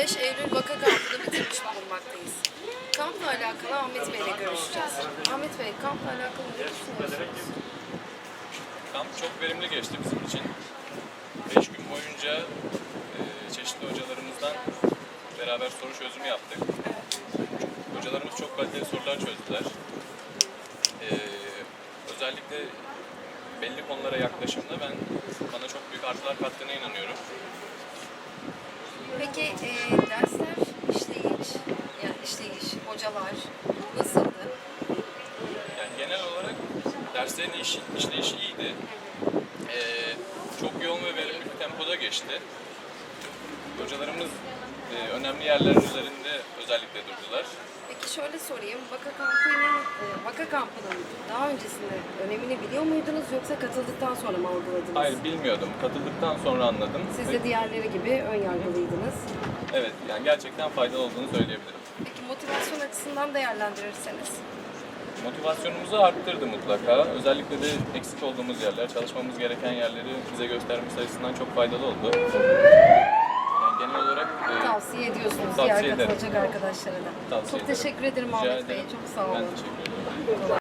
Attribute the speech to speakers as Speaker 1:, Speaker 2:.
Speaker 1: 5 Eylül vaka kampını bitirmiş bulunmaktayız. Kampla alakalı Ahmet Bey ile görüşeceğiz. Ahmet Bey, kampla alakalı ne düşünüyorsunuz?
Speaker 2: Kamp çok verimli geçti bizim için. 5 gün boyunca e, çeşitli hocalarımızdan beraber soru çözümü yaptık. Hocalarımız çok kaliteli sorular çözdüler. E, özellikle belli konulara yaklaşımda ben bana çok büyük artılar kattığına inanıyorum.
Speaker 1: E, dersler işleyiş, yani işleyiş, hocalar nasıldı?
Speaker 2: Yani genel olarak derslerin iş, işleyişi iyiydi. Ee, çok yoğun ve verimli bir tempoda geçti. Hocalarımız e, önemli yerlerin üzerinde özellikle durdular.
Speaker 1: Peki şöyle sorayım, vaka kampının, e, vaka kampının daha öncesinde önemini biliyor muydunuz yoksa katıldıktan sonra mı algıladınız?
Speaker 2: Hayır bilmiyordum. Katıldıktan sonra anladım.
Speaker 1: Siz de diğerleri gibi ön yargılıydınız.
Speaker 2: Evet yani gerçekten faydalı olduğunu söyleyebilirim.
Speaker 1: Peki motivasyon açısından değerlendirirseniz?
Speaker 2: Motivasyonumuzu arttırdı mutlaka. Özellikle de eksik olduğumuz yerler, çalışmamız gereken yerleri bize göstermesi açısından çok faydalı oldu. Yani genel olarak e,
Speaker 1: Tavsiye ediyorsunuz
Speaker 2: Tavsiye
Speaker 1: diğer
Speaker 2: ederim.
Speaker 1: katılacak arkadaşlara da.
Speaker 2: Tavsiye
Speaker 1: Çok
Speaker 2: ederim.
Speaker 1: teşekkür ederim Ahmet Bey. Çok sağ olun.
Speaker 2: Ben teşekkür ederim.